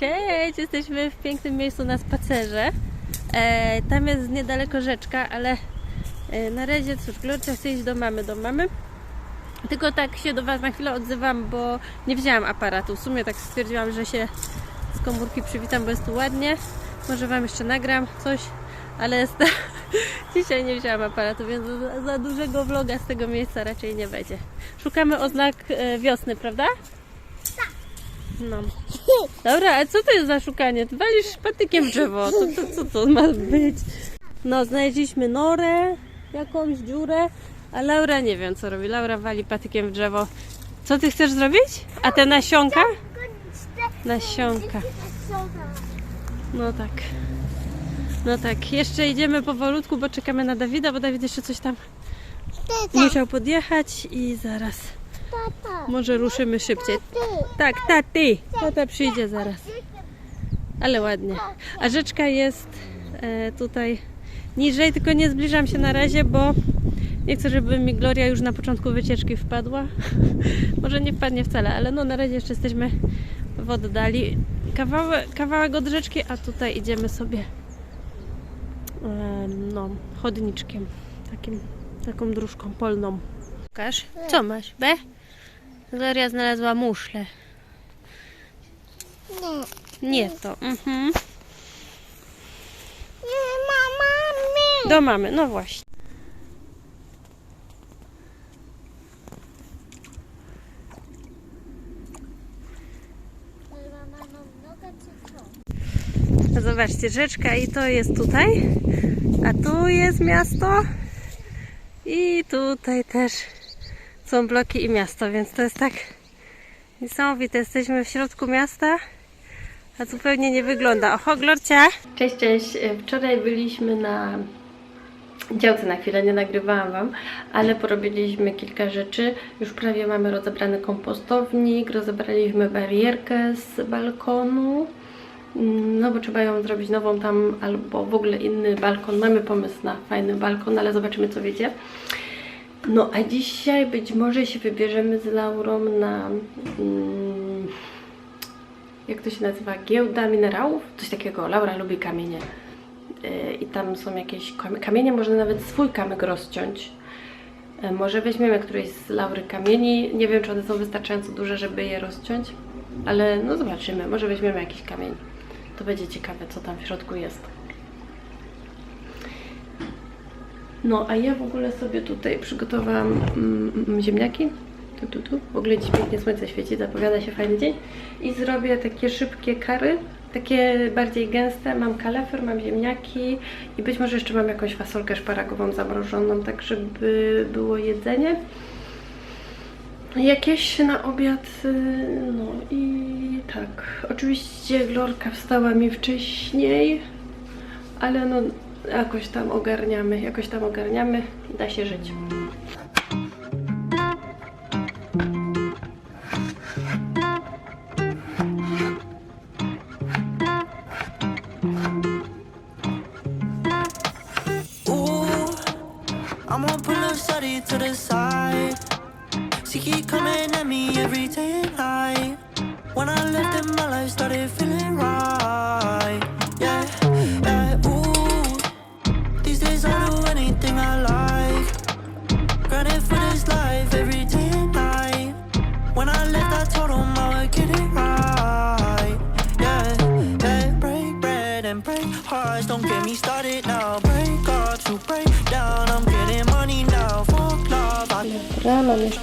Cześć! Jesteśmy w pięknym miejscu na spacerze. E, tam jest niedaleko rzeczka, ale e, na razie cóż, Glorcia chce iść do mamy, do mamy. Tylko tak się do Was na chwilę odzywam, bo nie wzięłam aparatu. W sumie tak stwierdziłam, że się z komórki przywitam, bo jest tu ładnie. Może Wam jeszcze nagram coś, ale jest... dzisiaj nie wzięłam aparatu, więc za, za dużego vloga z tego miejsca raczej nie będzie. Szukamy oznak e, wiosny, prawda? No. Dobra, a co to jest za szukanie? Ty walisz patykiem w drzewo. To, to, co to ma być? No, znaleźliśmy norę, jakąś dziurę, a Laura nie wiem co robi. Laura wali patykiem w drzewo. Co ty chcesz zrobić? A te nasionka? Nasionka. No tak. No tak, jeszcze idziemy powolutku, bo czekamy na Dawida, bo Dawid jeszcze coś tam musiał podjechać i zaraz może ruszymy szybciej. Tak, taty. Tata przyjdzie zaraz. Ale ładnie. A rzeczka jest e, tutaj niżej, tylko nie zbliżam się na razie, bo nie chcę, żeby mi Gloria już na początku wycieczki wpadła. Może nie wpadnie wcale, ale no na razie jeszcze jesteśmy w oddali. Kawałek, kawałek od rzeczki, a tutaj idziemy sobie e, no, chodniczkiem. Takim, taką dróżką polną. Pokaż. Co masz? B? Gloria znalazła muszlę. Nie. Nie to. Mhm. Nie, mama, my. Do mamy, no właśnie. Zobaczcie, rzeczka i to jest tutaj, a tu jest miasto i tutaj też są bloki i miasto, więc to jest tak niesamowite. Jesteśmy w środku miasta, a zupełnie nie wygląda. Oho, Glorcia! Cześć, cześć. Wczoraj byliśmy na działce na chwilę, nie nagrywałam Wam, ale porobiliśmy kilka rzeczy. Już prawie mamy rozebrany kompostownik, rozebraliśmy barierkę z balkonu, Mm, no bo trzeba ją zrobić nową tam, albo w ogóle inny balkon. Mamy pomysł na fajny balkon, ale zobaczymy co wyjdzie. No a dzisiaj być może się wybierzemy z Laurą na... Mm, jak to się nazywa? Giełda minerałów? Coś takiego. Laura lubi kamienie. Yy, I tam są jakieś kam- kamienie, można nawet swój kamyk rozciąć. Yy, Może weźmiemy któryś z Laury kamieni. Nie wiem, czy one są wystarczająco duże, żeby je rozciąć. Ale no zobaczymy. Może weźmiemy jakiś kamień. To będzie ciekawe, co tam w środku jest. No, a ja w ogóle sobie tutaj przygotowałam mm, mm, ziemniaki. Tu, tu, tu. W ogóle dziś pięknie słońce świeci, zapowiada się fajny dzień. I zrobię takie szybkie kary, takie bardziej gęste. Mam kalefer, mam ziemniaki i być może jeszcze mam jakąś fasolkę szparagową zamrożoną, tak żeby było jedzenie. Jakieś na obiad, y, no i tak. Oczywiście Glorka wstała mi wcześniej, ale no jakoś tam ogarniamy, jakoś tam ogarniamy, da się żyć.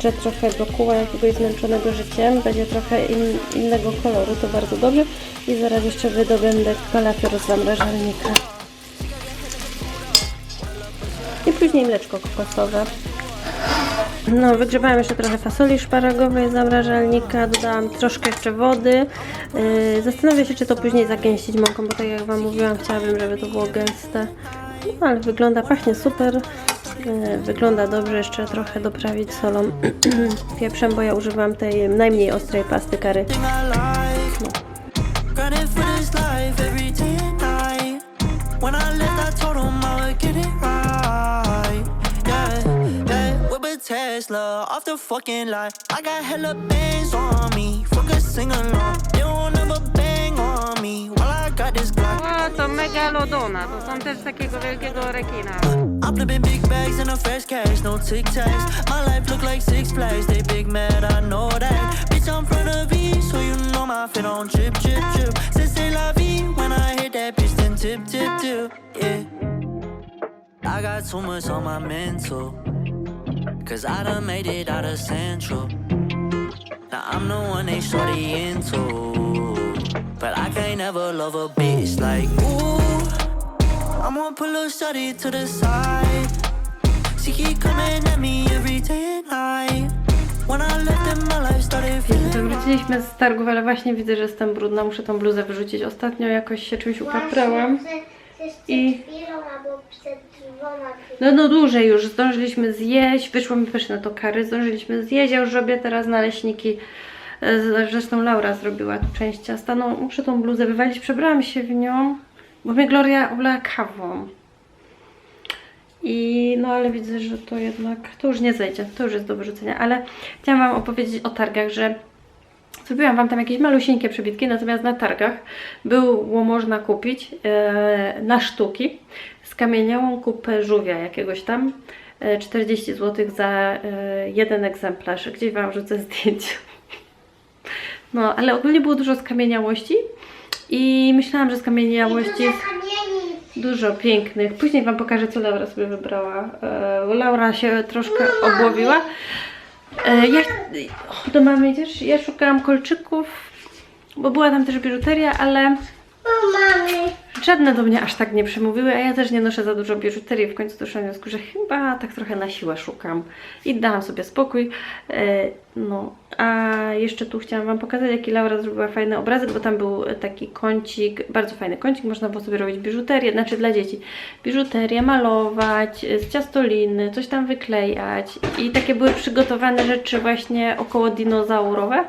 Jeszcze trochę brokuła jakiegoś zmęczonego życiem, będzie trochę in, innego koloru, to bardzo dobrze. I zaraz jeszcze wydobędę kalafior z zamrażalnika. I później mleczko kokosowe. No, wygrzebałam jeszcze trochę fasoli szparagowej z zamrażalnika, dodałam troszkę jeszcze wody. Yy, zastanawiam się, czy to później zagęścić mąką, bo tak jak Wam mówiłam, chciałabym, żeby to było gęste. No, ale wygląda, pachnie super. Yy, wygląda dobrze, jeszcze trochę doprawić solą, pieprzem, bo ja używam tej najmniej ostrej pasty kary. Tesla off the fucking line. I got hella on me. Fuck a. They won't never bang on me while I got this Glock. O, to megalodona, to są też takiego wielkiego rekina. I'm flipping big bags in a fresh cash, no tic tacs. My life look like six flags, they big mad, I know that. Bitch, I'm front of E, so you know my fit on drip, drip, drip. C'est c'est la vie when I hit that bitch, then tip, tip, tip, yeah. I got too much on my mental, cause I done made it out of central. Now I'm the one they shorty into, but I can't ever love a bitch like ooh. I'm gonna pull a shorty to the side. She keep coming at me every day and night. When I left in my life started feeling right. Wróciliśmy z targów, ale właśnie widzę, że jestem brudna, muszę tą bluzę wyrzucić. Ostatnio jakoś się czymś upaprałam. I- I... No, no dłużej już, zdążyliśmy zjeść, wyszło mi pyszne to kary, zdążyliśmy zjeść, ja już robię teraz naleśniki. E, Zresztą Laura zrobiła tu część ciasta. No, muszę tą bluzę wywalić, przebrałam się w nią, bo mnie Gloria oblała kawą. I no ale widzę, że to jednak, to już nie zejdzie, to już jest do wyrzucenia, ale chciałam Wam opowiedzieć o targach, że Zrobiłam Wam tam jakieś malusieńkie przebitki, natomiast na targach było można kupić e, na sztuki skamieniałą kupę żółwia jakiegoś tam, e, 40 zł za e, jeden egzemplarz. Gdzieś Wam rzucę zdjęcie. No, ale ogólnie było dużo skamieniałości i myślałam, że skamieniałości jest dużo pięknych. Później Wam pokażę, co Laura sobie wybrała. E, Laura się troszkę obłowiła. E, ja, do mamy idziesz? Ja szukałam kolczyków, bo była tam też biżuteria, ale O mamy. Żadne do mnie aż tak nie przemówiły, a ja też nie noszę za dużo biżuterii. W końcu doszłam do wniosku, że chyba tak trochę na siłę szukam. I dałam sobie spokój. E, no, a jeszcze tu chciałam Wam pokazać, jaki Laura zrobiła fajny obrazek, bo tam był taki kącik, bardzo fajny kącik, można było sobie robić biżuterię, znaczy dla dzieci. Biżuterię, malować, z ciastoliny, coś tam wyklejać. I takie były przygotowane rzeczy właśnie około dinozaurowe.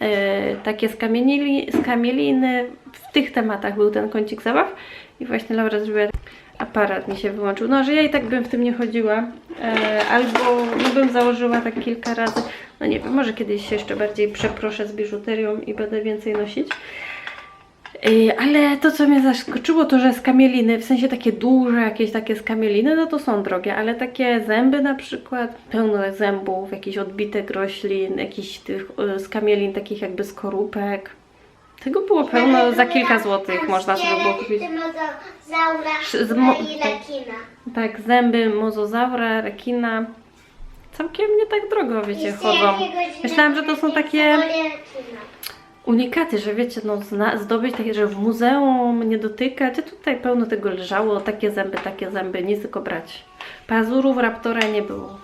E, takie skamienili, skamieliny. W tych tematach był ten kącik zabaw i właśnie Laura zrobiła aparat mi się wyłączył. No, że ja i tak bym w tym nie chodziła. E, albo no, bym założyła tak kilka razy. No nie wiem, może kiedyś się jeszcze bardziej przeproszę z biżuterią i będę więcej nosić. E, ale to, co mnie zaskoczyło, to że skamieliny, w sensie takie duże, jakieś takie skamieliny, no to są drogie, ale takie zęby na przykład, pełno zębów, jakiś odbitek roślin, jakichś tych skamielin, takich jakby skorupek. Tego było pełno, za kilka złotych można sobie było kupić. Zaura Sz- z mo- i lekina. Tak, zęby mozozaura, rekina. Całkiem nie tak drogo, wiecie, chodzą. Myślałam, że to są takie unikaty, że wiecie, no zdobyć takie, że w muzeum nie dotykać, a tutaj pełno tego leżało, takie zęby, takie zęby, nic tylko brać. Pazurów raptora nie było.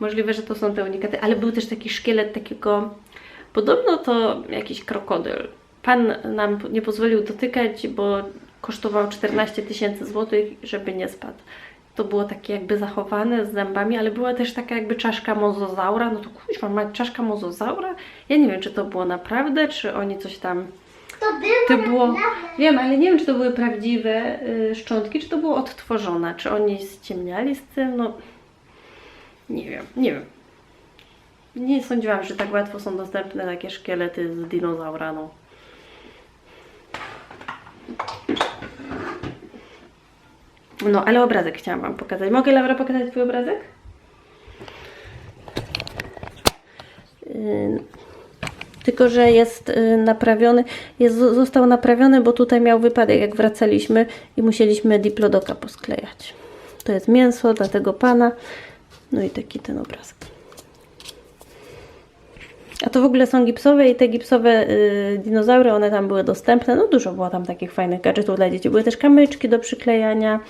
Możliwe, że to są te unikaty, ale był też taki szkielet takiego, podobno to jakiś krokodyl. Pan nam nie pozwolił dotykać, bo kosztował 14 tysięcy złotych, żeby nie spadł. To było takie jakby zachowane z zębami, ale była też taka jakby czaszka mozozaura. No to kuźwa, ma czaszka mozozaura? Ja nie wiem, czy to było naprawdę, czy oni coś tam... To było To było... Wiem, ale nie wiem, czy to były prawdziwe y, szczątki, czy to było odtworzone. Czy oni ściemniali z tym? No... Nie wiem, nie wiem. Nie sądziłam, że tak łatwo są dostępne takie szkielety z dinozaura, no. No, ale obrazek chciałam Wam pokazać. Mogę, Laura, pokazać Twój obrazek? Tylko, że jest y, naprawiony, jest, został naprawiony, bo tutaj miał wypadek, jak wracaliśmy i musieliśmy diplodoka posklejać. To jest mięso dla tego pana. No i taki ten obrazek. A to w ogóle są gipsowe i te gipsowe y, dinozaury, one tam były dostępne. No dużo było tam takich fajnych gadżetów dla dzieci. Były też kamyczki do przyklejania.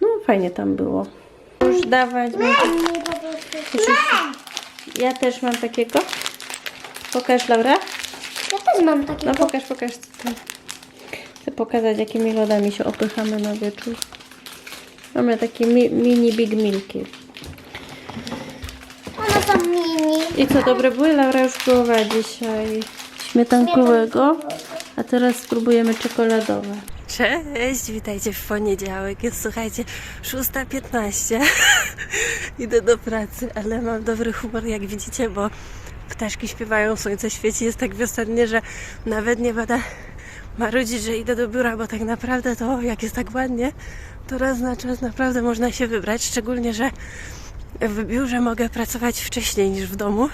No fajnie tam było. Już dawać. Prostu. Ja też mam takiego. Pokaż Laura. Ja też mam takie. No pokaż, pokaż. Chcę pokazać jakimi lodami się opychamy na wieczór. Mamy takie mi, mini Big Milki. I co, dobre były? Laura już próbowała dzisiaj śmietankowego, a teraz spróbujemy czekoladowe. Cześć, witajcie w poniedziałek. Jest, słuchajcie, 6.15. Idę do pracy, ale mam dobry humor, jak widzicie, bo ptaszki śpiewają, słońce świeci, jest tak wiosennie, że nawet nie pada marudzić, że idę do biura, bo tak naprawdę to jak jest tak ładnie, to raz na czas naprawdę można się wybrać, szczególnie, że w biurze mogę pracować wcześniej niż w domu.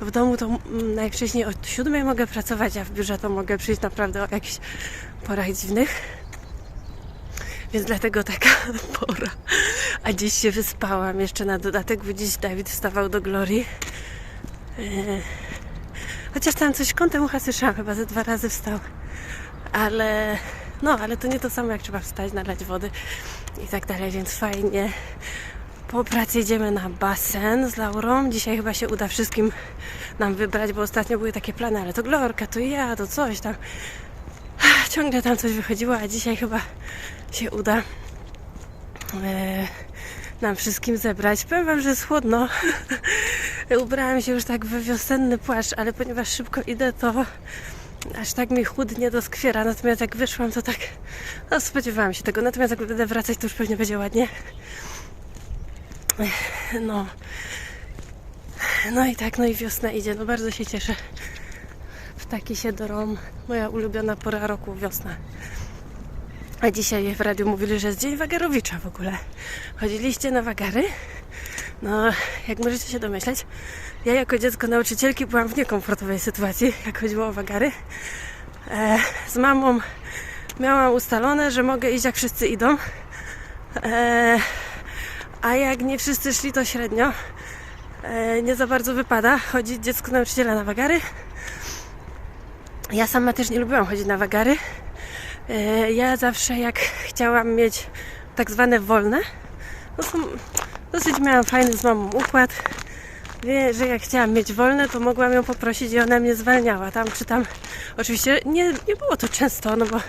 W domu to mm, najwcześniej od siódmej mogę pracować, a w biurze to mogę przyjść naprawdę o jakichś porach dziwnych. Więc dlatego taka pora. A dziś się wyspałam jeszcze na dodatek, bo dziś Dawid wstawał do Glorii. Eee, Chociaż tam coś kątem ucha słyszałam, chyba ze dwa razy wstał. Ale no, ale to nie to samo jak trzeba wstać, nalać wody i tak dalej, więc fajnie. Po pracy idziemy na basen z Laurą. Dzisiaj chyba się uda wszystkim nam wybrać, bo ostatnio były takie plany, ale to Glorka, to ja, to coś tam. Ciągle tam coś wychodziło, a dzisiaj chyba się uda e, nam wszystkim zebrać. Powiem Wam, że jest chłodno. Ubrałam się już tak we wiosenny płaszcz, ale ponieważ szybko idę, to aż tak mi chłód nie doskwiera. Natomiast jak wyszłam, to tak no, spodziewałam się tego. Natomiast jak będę wracać, to już pewnie będzie ładnie. No. No i tak, no i wiosna idzie. No bardzo się cieszę. Ptaki się dorą. Moja ulubiona pora roku, wiosna. A dzisiaj w radiu mówili, że jest Dzień Wagarowicza w ogóle. Chodziliście na wagary? No, jak możecie się domyśleć, ja jako dziecko nauczycielki byłam w niekomfortowej sytuacji, jak chodziło o wagary. E, z mamą miałam ustalone, że mogę iść jak wszyscy idą. E, a jak nie wszyscy szli, to średnio. E, nie za bardzo wypada chodzić dziecko nauczyciela na wagary. Ja sama też nie lubiłam chodzić na wagary. E, Ja zawsze jak chciałam mieć tak zwane wolne, no to dosyć miałam fajny z mamą układ. Wie, że jak chciałam mieć wolne, to mogłam ją poprosić i ona mnie zwalniała. Tam czy tam, oczywiście nie, nie było to często, no bo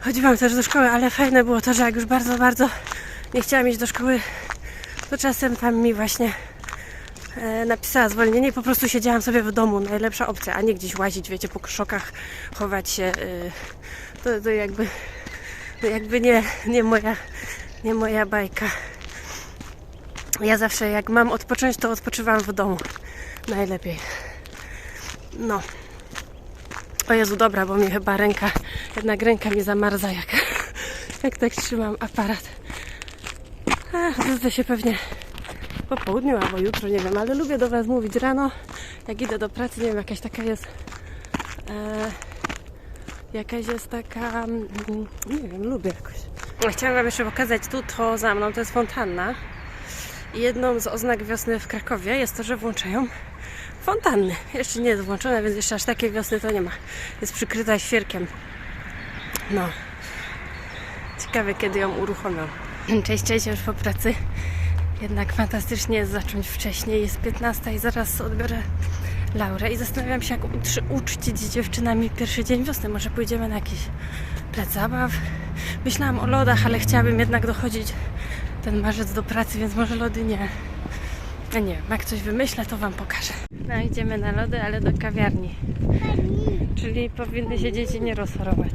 chodziłam też do szkoły, ale fajne było to, że jak już bardzo, bardzo nie chciałam iść do szkoły, to czasem tam mi właśnie e, napisała zwolnienie i po prostu siedziałam sobie w domu. Najlepsza opcja, a nie gdzieś łazić, wiecie, po krzokach, chować się. E, to, to jakby, to jakby nie, nie, moja, nie moja bajka. Ja zawsze jak mam odpocząć, to odpoczywam w domu. Najlepiej. No. O Jezu, dobra, bo mi chyba ręka, jednak ręka mi zamarza, jak, jak tak trzymam aparat. A, zezdę się pewnie po południu albo jutro, nie wiem, ale lubię do Was mówić rano, jak idę do pracy, nie wiem, jakaś taka jest e, jakaś jest taka mm, nie wiem, lubię jakoś. Chciałam Wam jeszcze pokazać tu, to za mną, to jest fontanna. Jedną z oznak wiosny w Krakowie jest to, że włączają fontanny. Jeszcze nie jest włączona, więc jeszcze aż takiej wiosny to nie ma. Jest przykryta świerkiem. No. Ciekawe, kiedy ją uruchomią. Cześć, cześć, już po pracy. Jednak fantastycznie jest zacząć wcześniej. Jest 15 i zaraz odbiorę Laurę i zastanawiam się, jak uczcić z dziewczynami pierwszy dzień wiosny. Może pójdziemy na jakiś plac zabaw. Myślałam o lodach, ale chciałabym jednak dochodzić ten marzec do pracy, więc może lody nie. No nie wiem, jak coś wymyślę, to Wam pokażę. No, idziemy na lody, ale do kawiarni. Czyli powinny się dzieci nie rozchorować.